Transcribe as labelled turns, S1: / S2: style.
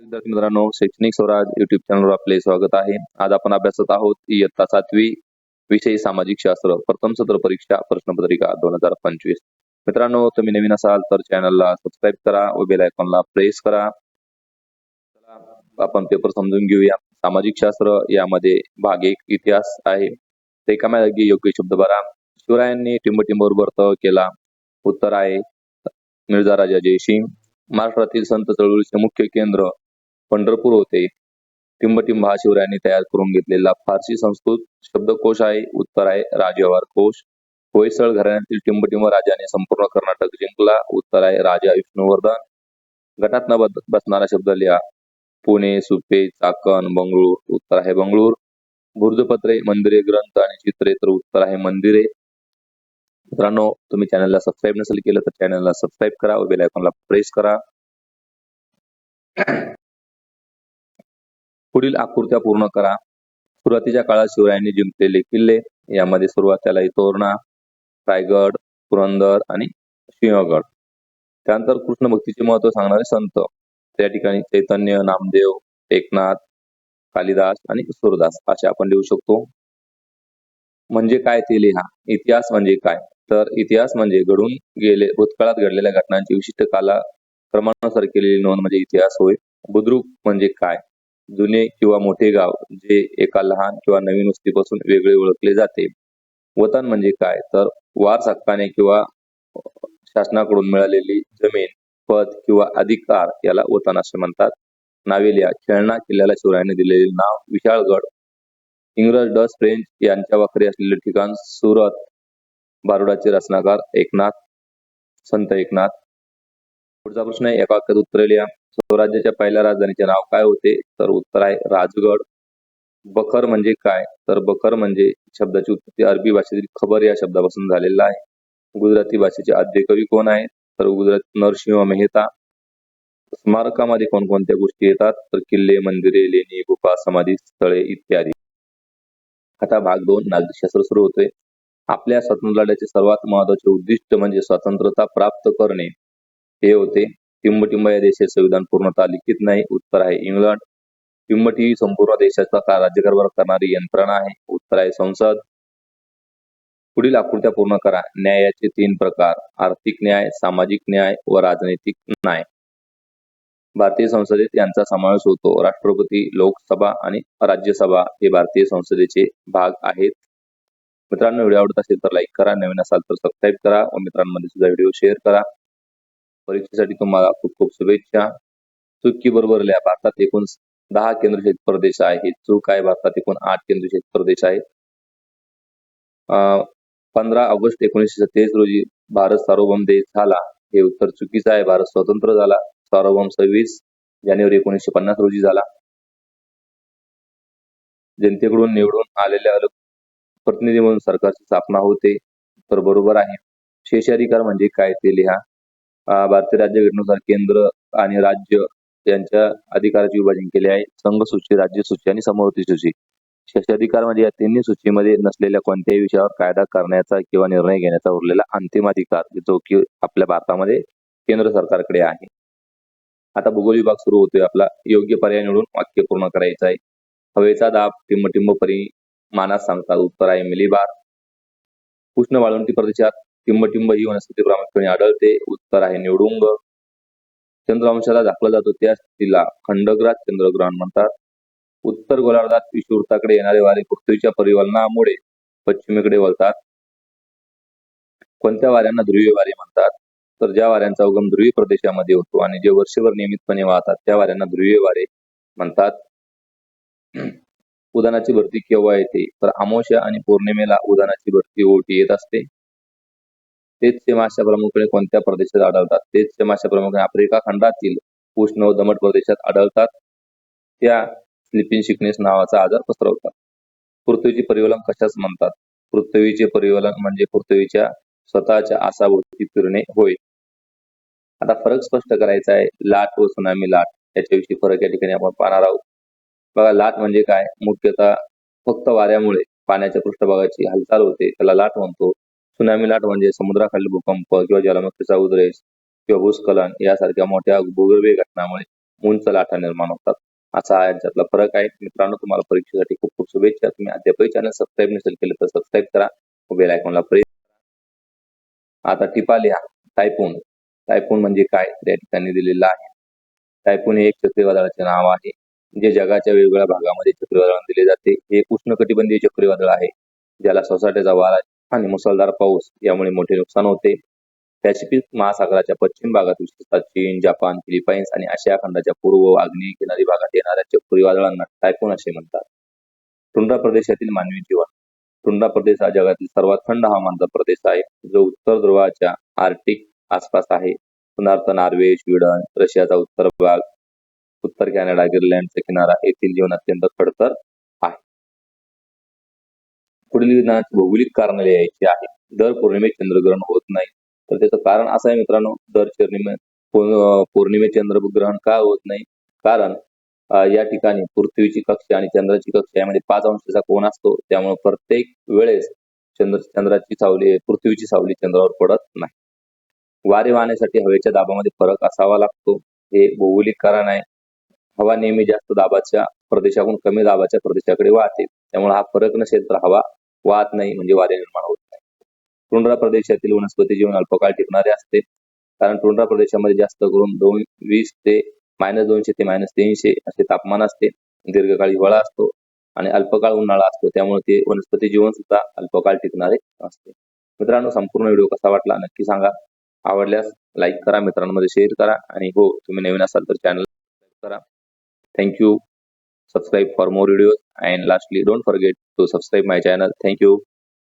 S1: विद्यार्थी मित्रांनो शैक्षणिक स्वराज युट्यूब चॅनलवर आपले स्वागत आहे. आज आपण अभ्यासत आहोत इयत्ता सातवी विषय सामाजिक शास्त्र प्रथम सत्र परीक्षा प्रश्नपत्रिका दोन हजार पंचवीस. मित्रांनो तुम्ही नवीन असाल तर चॅनलला सबस्क्राईब करा व बेल आयकॉनला प्रेस करा. आपण पेपर समजून घेऊया. सामाजिक शास्त्र यामध्ये भाग एक इतिहास आहे. रिकाम्या जागी योग्य शब्द भरा. शिवरायांनी टिंबटिंबवर व्रत केला. उत्तर आहे मिर्झा राजा जयसिंग. महाराष्ट्रातील संत चळवळीचे मुख्य केंद्र पंढरपूर होते. टिंबटिंब हा शिवरायांनी तयार करून घेतलेला फारसी संस्कृत शब्दकोश आहे उत्तर आहे राजव्यवहार कोश. होयसळ घराण्यातील टिंबटिंब राजाने संपूर्ण कर्नाटक जिंकला. उत्तर आहे राजा विष्णुवर्धन. गटात न बसणारा शब्द लिहा. पुणे सुपे चाकण बंगळूर उत्तर आहे बंगळूर. बुर्जपत्रे मंदिरे ग्रंथ आणि चित्रे तर उत्तर आहे मंदिरे. मित्रांनो तुम्ही चॅनलला सबस्क्राईब नसेल केलं तर चॅनलला सबस्क्राईब करा व बेल आयकॉनला प्रेस करा. पुढील आकृत्या पूर्ण करा. सुरुवातीच्या काळात शिवरायांनी जिंकलेले किल्ले यामध्ये सुरुवातीला तोरणा रायगड पुरंदर आणि सिंहगड. त्यानंतर कृष्ण भक्तीचे महत्त्व सांगणारे संत. त्या ठिकाणी चैतन्य नामदेव एकनाथ कालिदास आणि सूरदास असे आपण लिहू शकतो. म्हणजे काय ते लिहा? इतिहास म्हणजे काय? तर इतिहास म्हणजे घडून गेले भूतकाळात घडलेल्या घटनांची विशिष्ट काला क्रमानुसार केलेली नोंद म्हणजे इतिहास होय. बुद्रुक म्हणजे काय? जुने किंवा मोठे गाव जे एका लहान किंवा नवीन वस्तीपासून वेगळे ओळखले जाते. वतन म्हणजे काय? तर वारस हक्काने किंवा शासनाकडून मिळालेली जमीन पद किंवा अधिकार याला वतन असे म्हणतात. नावेलिया खेळणा किल्ल्याला शिवरायांनी दिलेले नाव विशाळगड. इंग्रज डच फ्रेंच यांच्या वाखरी असलेले ठिकाण सुरत. बारुडाचे रचनाकार एकनाथ संत एकनाथ. पुढचा प्रश्न आहे एका वाक्यात स्वराज्याच्या पहिल्या राजधानीचे नाव काय होते? तर उत्तर आहे राजगड. बखर म्हणजे काय? तर बखर म्हणजे शब्दाची उत्पत्ती अरबी भाषेतील खबर या शब्दापासून झालेला आहे. गुजराती भाषेचे आद्य कवी कोण आहेत? तर गुजरात नरसिंह मेहता. स्मारकामध्ये कोणकोणत्या गोष्टी येतात? तर किल्ले मंदिरे लेणी गुफा समाधी स्थळे इत्यादी. आता भाग दोन नागरिकशास्त्र सुरू होते आपल्या स्वातंत्र्य लढ्याचे सर्वात महत्त्वाचे उद्दिष्ट म्हणजे स्वतंत्रता प्राप्त करणे. हे होते टिंबटिंब या देशाचे संविधान पूर्णतः लिखित नाही. उत्तर आहे इंग्लंड. टिंबटी ही संपूर्ण देशाचा का- राज्यकारभार करणारी यंत्रणा आहे. उत्तर आहे संसद. पुढील आकृत्या पूर्ण करा. न्यायाचे तीन प्रकार. आर्थिक न्याय सामाजिक न्याय व राजनैतिक न्याय. भारतीय संसदेत यांचा समावेश होतो. राष्ट्रपती लोकसभा आणि राज्यसभा हे भारतीय संसदेचे भाग आहेत. मित्रांनो व्हिडिओ आवडत असेल तर लाईक करा. नवीन असाल तर सबस्क्राईब करा व मित्रांमध्ये सुद्धा व्हिडिओ शेअर करा. परीक्षेसाठी तुम्हाला खूप खूप शुभेच्छा. चुकी बरोबर लिहा भारतात एकूण दहा केंद्रशासित प्रदेश आहे चूक आहे भारतात एकूण आठ केंद्रशासित प्रदेश आहेत. पंधरा ऑगस्ट एकोणीसशे सत्तेचाळीस रोजी भारत सार्वभौम देश झाला. हे उत्तर चुकीचं आहे. भारत स्वतंत्र झाला. सार्वभौम सव्वीस जानेवारी एकोणीसशे पन्नास रोजी झाला. जनतेकडून निवडून आलेल्या प्रतिनिधी म्हणून सरकारची स्थापना होते. तर बरोबर आहे. शेषाधिकार म्हणजे काय ते लिहा. भारतीय राज्यघटनेनुसार केंद्र आणि राज्य यांच्या अधिकाराचे विभाजन केले आहे. संघ सूची राज्य सूची आणि समवर्ती सूची. शेषाधिकार म्हणजे या तिन्ही सूचीमध्ये नसलेल्या कोणत्याही विषयावर कायदा करण्याचा किंवा निर्णय घेण्याचा उरलेला अंतिम अधिकार जो की आपल्या भारतामध्ये केंद्र सरकारकडे आहे. आता भूगोल विभाग सुरू होतोय. आपला योग्य पर्याय निवडून वाक्य पूर्ण करायचं आहे. हवेचा दाब टिंबटिंब मानास सांगतात उत्तर आहे. मिलीबार उष्ण वाळवंटी प्रदेशात टिंबटिंब ही वनस्पती प्रामुख्याने आढळते. उत्तर आहे निवडुंग चंद्रवंशाला झाकला जातो. त्या स्थितीला खंडग्रास चंद्रग्रहण म्हणतात. उत्तर गोलार्धात विषुवृत्ताकडे येणारे वारे पृथ्वीच्या परिवलनामुळे पश्चिमेकडे वळतात. कोणत्या वाऱ्यांना ध्रुवीय वारे म्हणतात? तर ज्या वाऱ्यांचा उगम ध्रुवीय प्रदेशामध्ये होतो आणि जे वर्षभर नियमितपणे वाहतात त्या वाऱ्यांना ध्रुवीय वारे म्हणतात. उदानाची भरती केव्हा येते? तर अमावस्या आणि पौर्णिमेला उदानाची भरती ओटी येत असते. तेच माश्या प्रामुख्याने कोणत्या प्रदेशात आढळतात? तेच माश्या प्रामुख्याने आफ्रिका खंडातील उष्ण व दमट प्रदेशात आढळतात. त्या स्लिपिंग सिकनेस नावाचा आजार पसरवतात. पृथ्वीचे परिवलन कशाच म्हणतात? पृथ्वीचे परिवलन म्हणजे पृथ्वीच्या स्वतःच्या आसाभोवती फिरणे होय. आता फरक स्पष्ट करायचा आहे. लाट व सुनामी लाट याच्याविषयी फरक या ठिकाणी आपण पाहणार आहोत. बघा लाट म्हणजे काय? मुख्यतः फक्त वाऱ्यामुळे पाण्याच्या पृष्ठभागाची हालचाल होते. त्याला लाट म्हणतो. सुनामी लाट म्हणजे समुद्राखाली भूकंप किंवा ज्वालामुखीचा उद्रेक किंवा भूस्खलन यासारख्या मोठ्या भूगर्भीय घटनामुळे उंच लाटा निर्माण होतात. असा यांच्यातला फरक आहे. मित्रांनो तुम्हाला परीक्षेसाठी खूप खूप शुभेच्छा. तुम्ही अद्यापही चॅनल सबस्क्राईब नसेल केलं तर सबस्क्राईब करा. बेल आयकॉनला प्रेस आता टिपा लिहा. टायपून टायपून म्हणजे काय? या ठिकाणी दिलेलं आहे. टायपून हे एक चक्रीवादळाचे नाव आहे जे जगाच्या वेगवेगळ्या भागामध्ये चक्रीवादळ दिले जाते. हे उष्णकटिबंधीय चक्रीवादळ आहे ज्याला सोसाट्याचा वारा आणि मुसळधार पाऊस यामुळे मोठे नुकसान होते. पॅसिफिक महासागराच्या पश्चिम भागात विशेषतः चीन जपान फिलिपाईन्स आणि आशिया खंडाच्या पूर्व व आग्नेय किनारी भागात येणाऱ्या चक्रीवादळांना टायपून असे म्हणतात. टुंड्रा प्रदेशातील मानवी जीवन. टुंड्रा प्रदेश हा जगातील सर्वात थंड हवामानाचा प्रदेश आहे जो उत्तर ध्रुवाच्या आर्टिक आसपास आहे. उदाहरणार्थ नॉर्वे स्वीडन रशियाचा उत्तर भाग उत्तर कॅनडा ग्रीनलँडचा किनारा येथील जीवन अत्यंत खडतर पुढील विधानाची भौगोलिक कारण लिहायची आहे. दर पौर्णिमेत चंद्रग्रहण होत नाही. तर त्याचं कारण असं आहे मित्रांनो दर पौर्णिमे पौर्णिमेत चंद्रग्रहण का होत नाही? कारण या ठिकाणी पृथ्वीची कक्षा आणि चंद्राची कक्षा यामध्ये पाच अंशाचा कोण असतो. त्यामुळे प्रत्येक वेळेस चंद्र चंद्राची सावली पृथ्वीची सावली चंद्रावर पडत नाही. वारे वाहण्यासाठी हवेच्या दाबामध्ये फरक असावा लागतो. हे भौगोलिक कारण आहे. हवा नेहमी जास्त दाबाच्या प्रदेशातून कमी दाबाच्या प्रदेशाकडे वाहते. त्यामुळे हा फरक नसेल तर हवा वाहत नाही म्हणजे वादे निर्माण होत नाही. टुंड्रा प्रदेशातील वनस्पती जीवन अल्पकाळ टिकणारे असते. कारण टुंड्रा प्रदेशामध्ये जास्त करून दोन वीस ते मायनस दोनशे ते मायनस तीनशे असे तापमान असते. दीर्घकाळ हिवाळा असतो आणि अल्पकाळ उन्हाळा असतो. त्यामुळे ते वनस्पती जीवन सुद्धा अल्पकाळ टिकणारे असते मित्रांनो संपूर्ण व्हिडिओ कसा वाटला नक्की सांगा. आवडल्यास लाईक करा मित्रांमध्ये शेअर करा आणि हो तुम्ही नवीन असाल तर चॅनल करा. Thank you. Subscribe for more videos. And lastly don't forget to subscribe my channel. Thank you